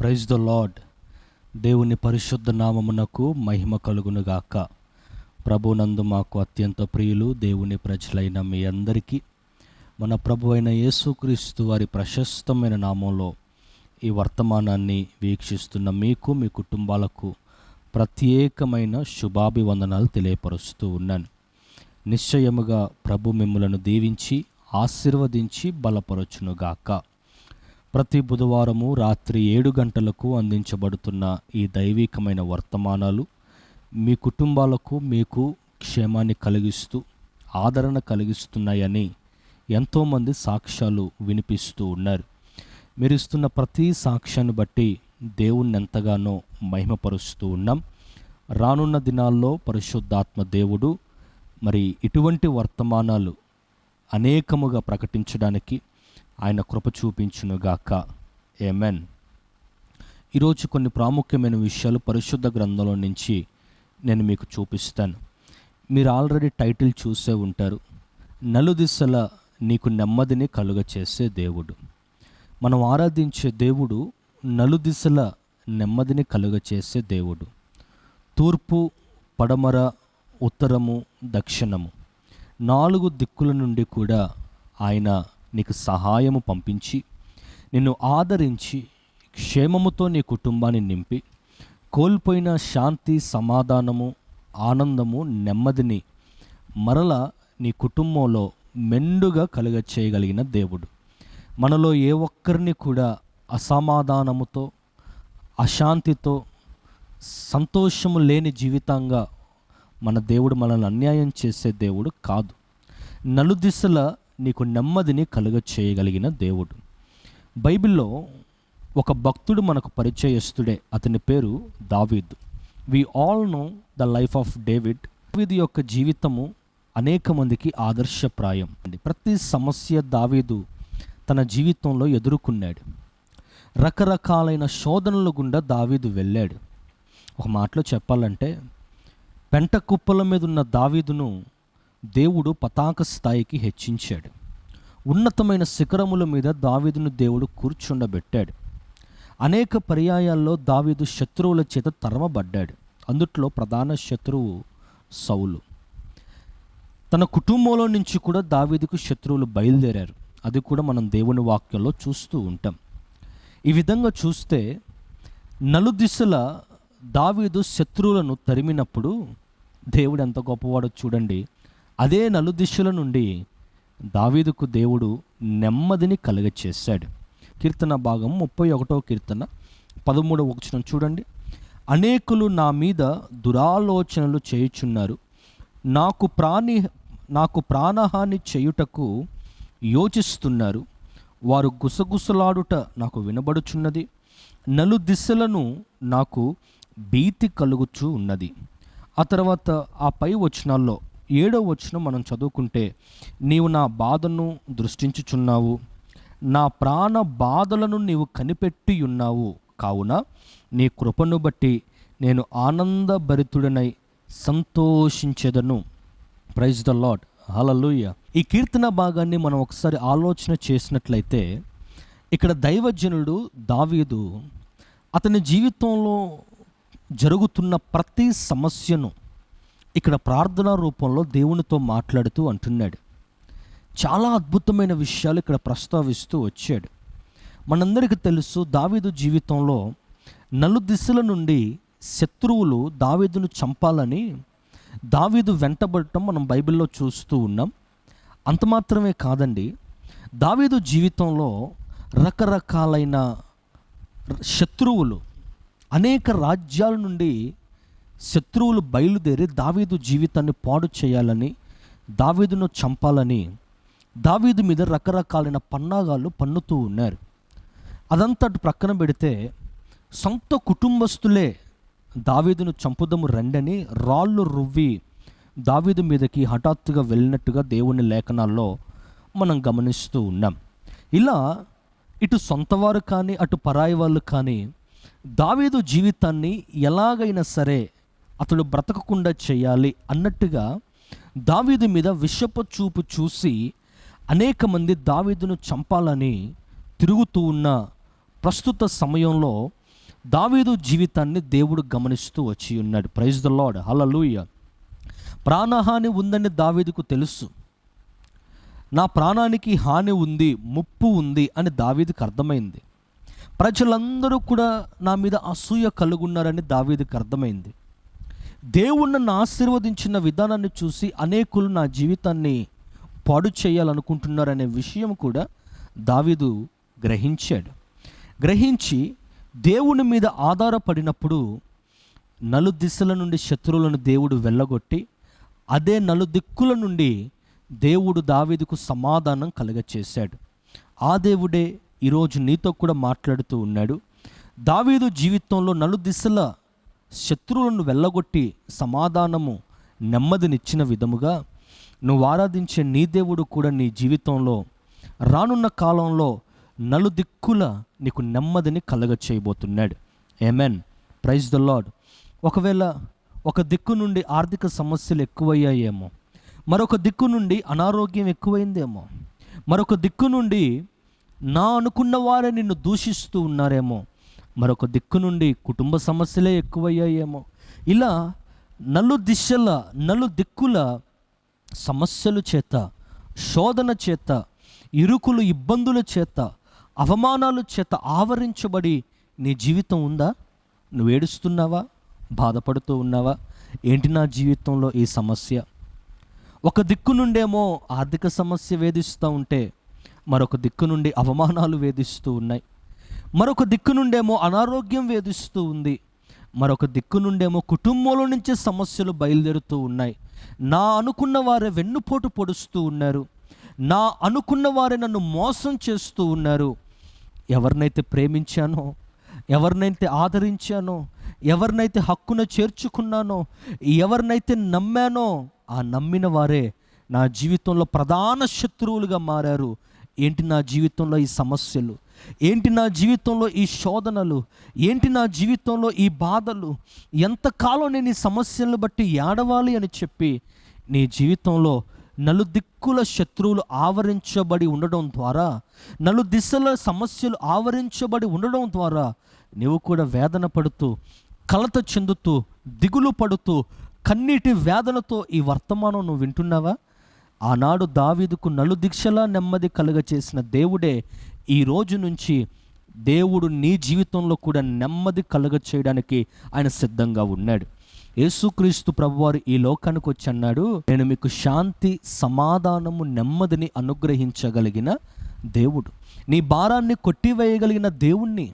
Praise the lord దేవుని పరిశుద్ధ నామమునకు మహిమ కలుగునుగాక. ప్రభునందు మాకు అత్యంత ప్రియులు దేవుని ప్రజలైన మీ అందరికీ. మన ప్రభు అయిన యేసుక్రీస్తు వారి ప్రశస్తమైన నామంలో ఈ వర్తమానాన్ని వీక్షిస్తున్న మీకు మీ కుటుంబాలకు ప్రత్యేకమైన శుభాభివందనాలు తెలియపరుస్తూ ఉన్నాను. నిశ్చయముగా ప్రభు మిమ్మలను దీవించి ఆశీర్వదించి బలపరచునుగాక. ప్రతి బుధవారము రాత్రి ఏడు గంటలకు అందించబడుతున్న ఈ దైవికమైన వర్తమానాలు మీ కుటుంబాలకు మీకు క్షేమాన్ని కలిగిస్తూ ఆదరణ కలిగిస్తున్నాయని ఎంతోమంది సాక్ష్యాలు వినిపిస్తూ ఉన్నారు. మీరు ఇస్తున్న ప్రతి సాక్ష్యాన్ని బట్టి దేవుణ్ణి ఎంతగానో మహిమపరుస్తూ ఉన్నాం. రానున్న దినాల్లో పరిశుద్ధాత్మ దేవుడు మరి ఇటువంటి వర్తమానాలు అనేకముగా ప్రకటించడానికి ఆయన కృప చూపించునుగాక. ఏమెన్ ఈరోజు కొన్ని ప్రాముఖ్యమైన విషయాలు పరిశుద్ధ గ్రంథంలో నుంచి నేను మీకు చూపిస్తాను. మీరు ఆల్రెడీ టైటిల్ చూసే ఉంటారు. నలుదిశల నీకు నెమ్మదిని కలుగ చేసే దేవుడు. మనం ఆరాధించే దేవుడు నలుదిశల నెమ్మదిని కలుగ చేసే దేవుడు. తూర్పు పడమర ఉత్తరము దక్షిణము. నాలుగు దిక్కుల నుండి కూడా ఆయన నీకు సహాయము పంపించి నిన్ను ఆదరించి క్షేమముతో నీ కుటుంబాన్ని నింపి కోల్పోయిన శాంతి సమాధానము ఆనందము నెమ్మదిని మరల నీ కుటుంబంలో మెండుగా కలుగ చేయగలిగిన దేవుడు. మనలో ఏ ఒక్కరిని కూడా అసమాధానముతో అశాంతితో సంతోషము లేని జీవితంగా మన దేవుడు మనల్ని అన్యాయం చేసే దేవుడు కాదు. నలుదిశల నీకు నెమ్మదిని కలుగ చేయగలిగిన దేవుడు. బైబిల్లో ఒక భక్తుడు మనకు పరిచయస్తుడే అతని పేరు దావీద్. We all know the life of David దావీద్ యొక్క జీవితము అనేక మందికి ఆదర్శప్రాయం. ప్రతి సమస్య దావీదు తన జీవితంలో ఎదుర్కొన్నాడు. రకరకాలైన శోధనల గుండా దావీదు వెళ్ళాడు. ఒక మాటలో చెప్పాలంటే పెంట కుప్పల మీద ఉన్న దావీదును దేవుడు పతాక స్థాయికి హెచ్చించాడు. ఉన్నతమైన శిఖరముల మీద దావీదును దేవుడు కూర్చుండబెట్టాడు. అనేక పర్యాయాల్లో దావీదు శత్రువుల చేత తరమబడ్డాడు. అందుట్లో ప్రధాన శత్రువు సౌలు. తన కుటుంబంలో నుంచి కూడా దావీదుకు శత్రువులు బయలుదేరారు. అది కూడా మనం దేవుని వాక్యంలో చూస్తూ ఉంటాం. ఈ విధంగా చూస్తే నలుదిశల దావీదు శత్రువులను తరిమినప్పుడు దేవుడు ఎంత గొప్పవాడో చూడండి. అదే నలుదిశల నుండి దావీదుకు దేవుడు నెమ్మదిని కలుగచేశాడు. కీర్తన భాగం ముప్పై ఒకటో కీర్తన పదమూడవ వచనం చూడండి. అనేకులు నా మీద దురాలోచనలు చేయుచున్నారు. నాకు ప్రాణి నాకు ప్రాణహాని చేయుటకు యోచిస్తున్నారు. వారు గుసగుసలాడుట నాకు వినబడుచున్నది. నలు దిశలను నాకు భీతి కలుగుచూ ఉన్నది. ఆ తర్వాత ఆ పై వచనాల్లో ఏడో వచనం మనం చదువుకుంటే నీవు నా బాధను దృష్టించుచున్నావు నా ప్రాణ బాధలను నీవు కనిపెట్టి ఉన్నావు కావున నీ కృపను బట్టి నేను ఆనందభరితుడనై సంతోషించెదను. ప్రైజ్ ద లాడ్ హలలుయ ఈ కీర్తన భాగాన్ని మనం ఒకసారి ఆలోచన చేసినట్లయితే ఇక్కడ దైవజనుడు దావీదు అతని జీవితంలో జరుగుతున్న ప్రతి సమస్యను ఇక్కడ ప్రార్థన రూపంలో దేవునితో మాట్లాడుతూ అంటున్నాడు. చాలా అద్భుతమైన విషయాలు ఇక్కడ ప్రస్తావిస్తూ వచ్చాడు. మనందరికీ తెలుసు దావీదు జీవితంలో నలు దిశల నుండి శత్రువులు దావీదును చంపాలని దావీదు వెంటబడటం మనం బైబిల్లో చూస్తూ ఉన్నాం. అంత మాత్రమే కాదండి. దావీదు జీవితంలో రకరకాలైన శత్రువులు అనేక రాజ్యాల నుండి శత్రువులు బయలుదేరి దావీదు జీవితాన్ని పాడు చేయాలని దావీదును చంపాలని దావీదు మీద రకరకాలైన పన్నాగాలు పన్నుతూ ఉన్నారు. అదంతా అటు ప్రక్కన పెడితే సొంత కుటుంబస్తులే దావీదును చంపుదము రండని రాళ్ళు రువ్వి దావీదు మీదకి హఠాత్తుగా వెళ్ళినట్టుగా దేవుని లేఖనాల్లో మనం గమనిస్తూ ఉన్నాం. ఇలా ఇటు సొంతవారు కానీ అటు పరాయి వాళ్ళు కానీ దావీదు జీవితాన్ని ఎలాగైనా సరే అతడు బ్రతకకుండా చేయాలి అన్నట్టుగా దావీదు మీద విషపు చూపు చూసి అనేక మంది దావీదును చంపాలని తిరుగుతూ ఉన్న ప్రస్తుత సమయంలో దావీదు జీవితాన్ని దేవుడు గమనిస్తూ వచ్చి ఉన్నాడు. ప్రైజ్ ద లాడ్ హల్లెలూయా ప్రాణహాని ఉందని దావీదుకు తెలుసు. నా ప్రాణానికి హాని ఉంది ముప్పు ఉంది అని దావీదుకు అర్థమైంది. ప్రజలందరూ కూడా నా మీద అసూయ కలుగున్నారని దావీదుకు అర్థమైంది. దేవుడు నన్ను ఆశీర్వదించిన విధానాన్ని చూసి అనేకులు నా జీవితాన్ని పాడు చేయాలనుకుంటున్నారనే విషయం కూడా దావీదు గ్రహించాడు. గ్రహించి దేవుని మీద ఆధారపడినప్పుడు నలు దిశల నుండి శత్రువులను దేవుడు వెళ్ళగొట్టి అదే నలు దిక్కుల నుండి దేవుడు దావీదుకు సమాధానం కలగచేశాడు. ఆ దేవుడే ఈరోజు నీతో కూడా మాట్లాడుతూ ఉన్నాడు. దావీదు జీవితంలో నలు దిశల శత్రువులను వెళ్ళగొట్టి సమాధానము నెమ్మదినిచ్చిన విధముగా నువ్వు ఆరాధించే నీ దేవుడు కూడా నీ జీవితంలో రానున్న కాలంలో నలుదిక్కుల నీకు నెమ్మదిని కలగ చేయబోతున్నాడు. ఏమెన్ ప్రైజ్ ద లాడ్ ఒకవేళ ఒక దిక్కు నుండి ఆర్థిక సమస్యలు ఎక్కువయ్యాయేమో మరొక దిక్కు నుండి అనారోగ్యం ఎక్కువైందేమో మరొక దిక్కు నుండి నా అనుకున్న వారే నిన్ను దూషిస్తూ ఉన్నారేమో మరొక దిక్కు నుండి కుటుంబ సమస్యలే ఎక్కువయ్యాయేమో. ఇలా నలు దిశల నలు దిక్కుల సమస్యల చేత శోధన చేత ఇరుకులు ఇబ్బందుల చేత అవమానాలు చేత ఆవరించబడి నీ జీవితం ఉందా? నువ్వు ఏడుస్తున్నావా? బాధపడుతూ ఉన్నావా? ఏంటి నా జీవితంలో ఈ సమస్య? ఒక దిక్కు నుండేమో ఆర్థిక సమస్య వేధిస్తూ ఉంటే మరొక దిక్కు నుండి అవమానాలు వేధిస్తూ ఉన్నాయి. మరొక దిక్కు నుండేమో అనారోగ్యం వేధిస్తూ ఉంది. మరొక దిక్కు నుండేమో కుటుంబంలో నుంచే సమస్యలు బయలుదేరుతూ ఉన్నాయి. నా అనుకున్న వారే వెన్నుపోటు పొడుస్తూ ఉన్నారు. నా అనుకున్న వారే నన్ను మోసం చేస్తూ ఉన్నారు. ఎవరినైతే ప్రేమించానో ఎవరినైతే ఆదరించానో ఎవరినైతే హక్కున చేర్చుకున్నానో ఎవరినైతే నమ్మానో ఆ నమ్మిన వారే నా జీవితంలో ప్రధాన శత్రువులుగా మారారు. ఏంటి నా జీవితంలో ఈ సమస్యలు? ఏంటి నా జీవితంలో ఈ శోధనలు? ఏంటి నా జీవితంలో ఈ బాధలు? ఎంతకాలం నేను ఈ సమస్యలను బట్టి ఏడవాలి అని చెప్పి నీ జీవితంలో నలుదిక్కుల శత్రువులు ఆవరించబడి ఉండడం ద్వారా నలు దిశల సమస్యలు ఆవరించబడి ఉండడం ద్వారా నువ్వు కూడా వేదన పడుతూ కలత చెందుతూ దిగులు పడుతూ కన్నీటి వేదనతో ఈ వర్తమానం నువ్వు వింటున్నావా? ఆనాడు దావీదుకు నలుదిక్షలా నెమ్మది కలుగ చేసిన దేవుడే ఈ రోజు నుంచి దేవుడు నీ జీవితంలో కూడా నెమ్మది కలుగ చేయడానికి ఆయన సిద్ధంగా ఉన్నాడు. యేసుక్రీస్తు ప్రభువారు ఈ లోకానికి వచ్చి అన్నాడు నేను మీకు శాంతి సమాధానము నెమ్మదిని అనుగ్రహించగలిగిన దేవుడు. నీ భారాన్ని కొట్టివేయగలిగిన దేవుణ్ణి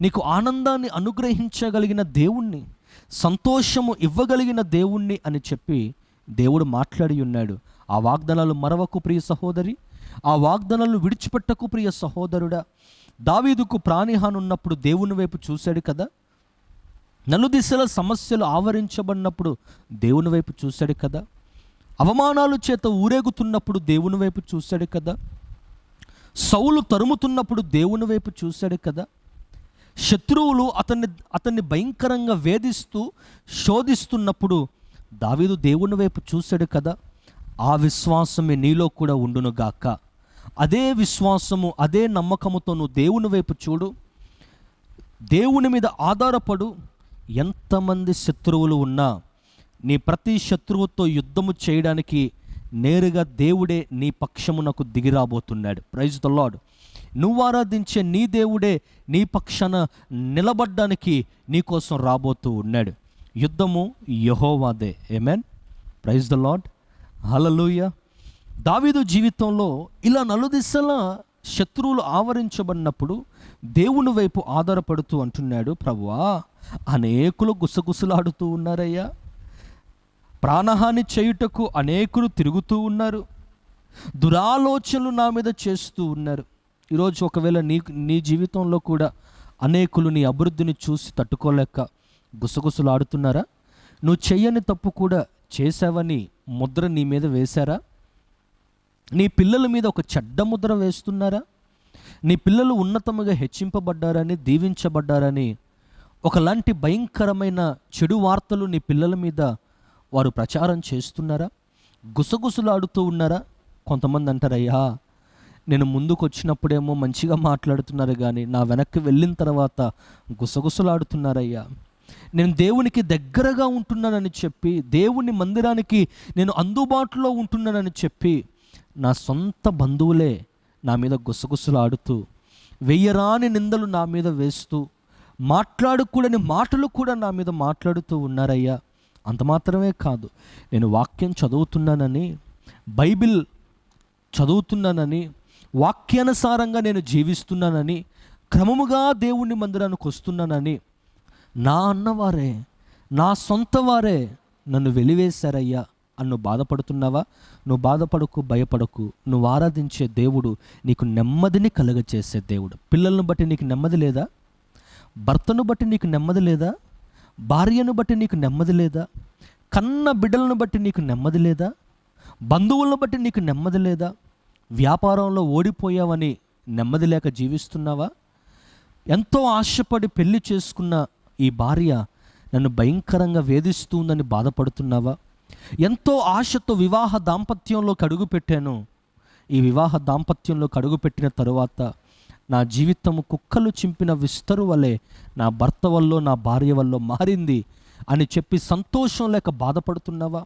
నీకు ఆనందాన్ని అనుగ్రహించగలిగిన దేవుణ్ణి సంతోషము ఇవ్వగలిగిన దేవుణ్ణి అని చెప్పి దేవుడు మాట్లాడి ఉన్నాడు. ఆ వాగ్దానాలు మరవకు ప్రియ సహోదరి ఆ వాగ్దానాలను విడిచిపెట్టకు ప్రియ సహోదరుడా. దావీదుకు ప్రాణిహాని ఉన్నప్పుడు దేవుని వైపు చూశాడు కదా. నలుదిశల సమస్యలు ఆవరించబడినప్పుడు దేవుని వైపు చూశాడు కదా. అవమానాలు చేత ఊరేగుతున్నప్పుడు దేవుని వైపు చూశాడు కదా. సౌలు తరుముతున్నప్పుడు దేవుని వైపు చూశాడు కదా. శత్రువులు అతన్ని అతన్ని భయంకరంగా వేధిస్తూ శోధిస్తున్నప్పుడు దావీదు దేవుని వైపు చూశాడు కదా. ఆ విశ్వాసమే నీలో కూడా ఉండును గాక. అదే విశ్వాసము అదే నమ్మకముతో నువ్వు దేవుని వైపు చూడు. దేవుని మీద ఆధారపడు. ఎంతమంది శత్రువులు ఉన్నా నీ ప్రతి శత్రువుతో యుద్ధము చేయడానికి నేరుగా దేవుడే నీ పక్షమునకు దిగిరాబోతున్నాడు ప్రైజ్ ద లాడ్ నువ్వు ఆరాధించే నీ దేవుడే నీ పక్షాన నిలబడ్డానికి నీకోసం రాబోతూ ఉన్నాడు. యుద్ధము యహోవాదే. Amen praise the Lord hallelujah దావీదు జీవితంలో ఇలా నలుదిశల శత్రువులు ఆవరించబడినప్పుడు దేవుని వైపు ఆధారపడుతూ అంటున్నాడు ప్రభువా అనేకులు గుసగుసలాడుతూ ఉన్నారయ్యా. ప్రాణహాని చేయుటకు అనేకులు తిరుగుతూ ఉన్నారు. దురాలోచనలు నా మీద చేస్తూ ఉన్నారు. ఈరోజు ఒకవేళ నీ నీ జీవితంలో కూడా అనేకులు నీ అభివృద్ధిని చూసి తట్టుకోలేక గుసగుసలాడుతున్నారా? నువ్వు చెయ్యని తప్పు కూడా చేసావని ముద్ర నీ మీద వేశారా? నీ పిల్లల మీద ఒక చెడ్డ ముద్ర వేస్తున్నారా? నీ పిల్లలు ఉన్నతముగా హెచ్చింపబడ్డారని దీవించబడ్డారని ఒకలాంటి భయంకరమైన చెడు వార్తలు నీ పిల్లల మీద వారు ప్రచారం చేస్తున్నారా? గుసగుసలాడుతూ ఉన్నారా? కొంతమంది అంటారయ్యా నేను ముందుకు వచ్చినప్పుడేమో మంచిగా మాట్లాడుతున్నారు కానీ నా వెనక్కి వెళ్ళిన తర్వాత గుసగుసలాడుతున్నారయ్యా. నేను దేవునికి దగ్గరగా ఉంటున్నానని చెప్పి దేవుని మందిరానికి నేను అందుబాటులో ఉంటున్నానని చెప్పి నా సొంత బంధువులే నా మీద గుసగుసలాడుతూ వెయ్యరాని నిందలు నా మీద వేస్తూ మాట్లాడకూడని మాటలు కూడా నా మీద మాట్లాడుతూ ఉన్నారయ్యా. అంత మాత్రమే కాదు నేను వాక్యం చదువుతున్నానని బైబిల్ చదువుతున్నానని వాక్యానుసారంగా నేను జీవిస్తున్నానని క్రమముగా దేవుని మందిరానికి వస్తున్నానని నా అన్నవారే నా సొంత వారే నన్ను వెలివేశారయ్యా. అన్ను బాధపడుతున్నావా? నువ్వు బాధపడకు భయపడకు. నువ్వు ఆరాధించే దేవుడు నీకు నెమ్మదిని కలుగచేసే దేవుడు. పిల్లలను బట్టి నీకు నెమ్మది లేదా? భర్తను బట్టి నీకు నెమ్మది లేదా? భార్యను బట్టి నీకు నెమ్మది లేదా? కన్న బిడ్డలను బట్టి నీకు నెమ్మది లేదా? బంధువులను బట్టి నీకు నెమ్మది లేదా? వ్యాపారంలో ఓడిపోయావని నెమ్మది లేక జీవిస్తున్నావా? ఎంతో ఆశపడి పెళ్ళి చేసుకున్న ఈ భార్య నన్ను భయంకరంగా వేధిస్తుందని బాధపడుతున్నావా? ఎంతో ఆశతో వివాహ దాంపత్యంలో కడుగు పెట్టాను ఈ వివాహ దాంపత్యంలో కడుగు పెట్టిన తరువాత నా జీవితం కుక్కలు చింపిన విస్తరు వలె నా భర్త వల్ల నా భార్య వల్ల మారింది అని చెప్పి సంతోషం లేక బాధపడుతున్నావా?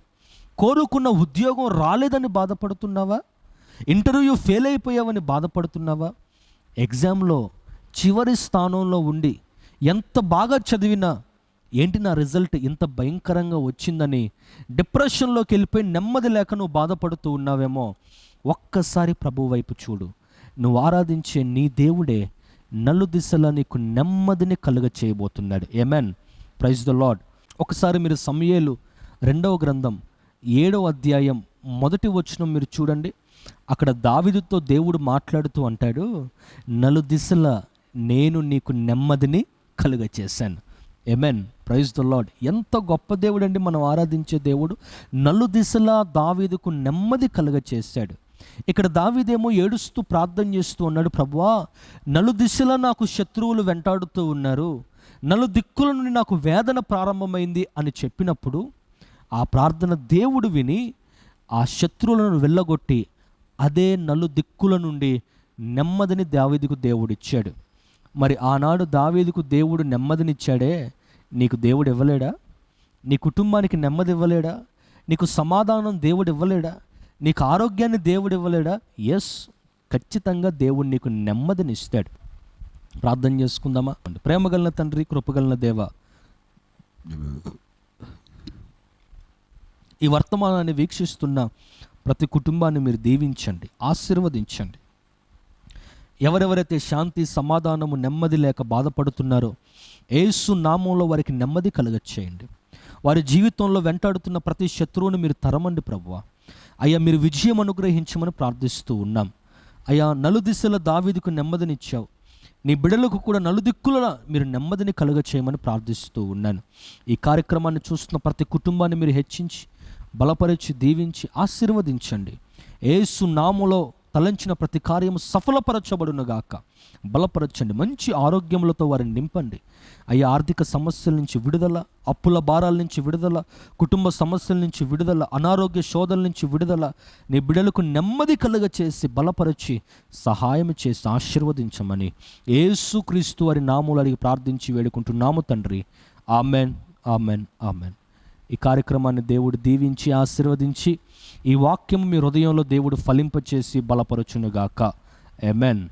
కోరుకున్న ఉద్యోగం రాలేదని బాధపడుతున్నావా? Interview fail అయిపోయావని బాధపడుతున్నావా? ఎగ్జామ్లో చివరి స్థానంలో ఉండి ఎంత బాగా చదివినా ఏంటి నా రిజల్ట్ ఇంత భయంకరంగా వచ్చిందని డిప్రెషన్లోకి వెళ్ళిపోయి నెమ్మది లేక నువ్వు బాధపడుతూ ఉన్నావేమో ఒక్కసారి ప్రభు వైపు చూడు. నువ్వు ఆరాధించే నీ దేవుడే నలు దిశలో నీకు నెమ్మదిని కలుగ చేయబోతున్నాడు. ఏమెన్ ప్రైజ్ ద లాడ్ ఒకసారి మీరు సమయలు రెండవ గ్రంథం ఏడవ అధ్యాయం మొదటి వచనం మీరు చూడండి. అక్కడ దావిదుతో దేవుడు మాట్లాడుతూ అంటాడు నలు దిశల నేను నీకు నెమ్మదిని కలుగ చేశాను. ఎమెన్ ప్రైజ్ ద లాడ్ ఎంత గొప్ప దేవుడు అండి మనం ఆరాధించే దేవుడు. నలు దిశలా దావీదుకు నెమ్మది కలుగ చేశాడు. ఇక్కడ దావీదేమో ఏడుస్తూ ప్రార్థన చేస్తూ ఉన్నాడు ప్రభువా నలు దిశలా నాకు శత్రువులు వెంటాడుతూ ఉన్నారు. నలు దిక్కుల నుండి నాకు వేదన ప్రారంభమైంది అని చెప్పినప్పుడు ఆ ప్రార్థన దేవుడు విని ఆ శత్రువులను వెళ్ళగొట్టి అదే నలు దిక్కుల నుండి నెమ్మదిని దావీదుకు దేవుడిచ్చాడు. మరి ఆనాడు దావీదుకు దేవుడు నెమ్మదినిచ్చాడే? నీకు దేవుడు ఇవ్వలేడా? నీ కుటుంబానికి నెమ్మది ఇవ్వలేడా? నీకు సమాధానం దేవుడు ఇవ్వలేడా? నీకు ఆరోగ్యాన్ని దేవుడు ఇవ్వలేడా? ఎస్ ఖచ్చితంగా దేవుడు నీకు నెమ్మదిని ఇస్తాడు ప్రార్థన చేసుకుందామా? ప్రేమగలన తండ్రి కృపగలన దేవ. ఈ వర్తమానాన్ని వీక్షిస్తున్న ప్రతి కుటుంబాన్ని మీరు దీవించండి ఆశీర్వదించండి. ఎవరెవరైతే శాంతి సమాధానము నెమ్మది లేక బాధపడుతున్నారో ఏసు నామంలో వారికి నెమ్మది కలగచ్చేయండి వారి జీవితంలో వెంటాడుతున్న ప్రతి శత్రువుని మీరు తరమండి ప్రభువ. అయ్యా మీరు విజయం అనుగ్రహించమని ప్రార్థిస్తూ ఉన్నాం. అయ్యా నలుదిశల దావీదుకు నెమ్మదినిచ్చావు. నీ బిడలకు కూడా నలుదిక్కుల మీరు నెమ్మదిని కలుగ చేయమని ప్రార్థిస్తూ ఉన్నాను. ఈ కార్యక్రమాన్ని చూస్తున్న ప్రతి కుటుంబాన్ని మీరు హెచ్చించి బలపరిచి దీవించి ఆశీర్వదించండి. ఏసు నాములో తలంచిన ప్రతి కార్యము సఫలపరచబడునుగాక బలపరచండి. మంచి ఆరోగ్యములతో వారిని నింపండి. అయ్యా ఆర్థిక సమస్యల నుంచి విడుదల అప్పుల భారాల నుంచి విడుదల కుటుంబ సమస్యల నుంచి విడుదల అనారోగ్య శోధల నుంచి విడుదల నీ బిడలకు నెమ్మది కలుగ చేసి బలపరిచి సహాయం చేసి ఆశీర్వదించమని యేసుక్రీస్తు వారి నాములు అడిగి ప్రార్థించి వేడుకుంటున్నాము తండ్రి. ఆమెన్ ఆమెన్ ఆమెన్. ఈ కార్యక్రమాన్ని దేవుడు దీవించి ఆశీర్వదించి ఈ వాక్యం మీ హృదయంలో దేవుడు ఫలింపచేసి బలపరచునుగాక. ఎమెన్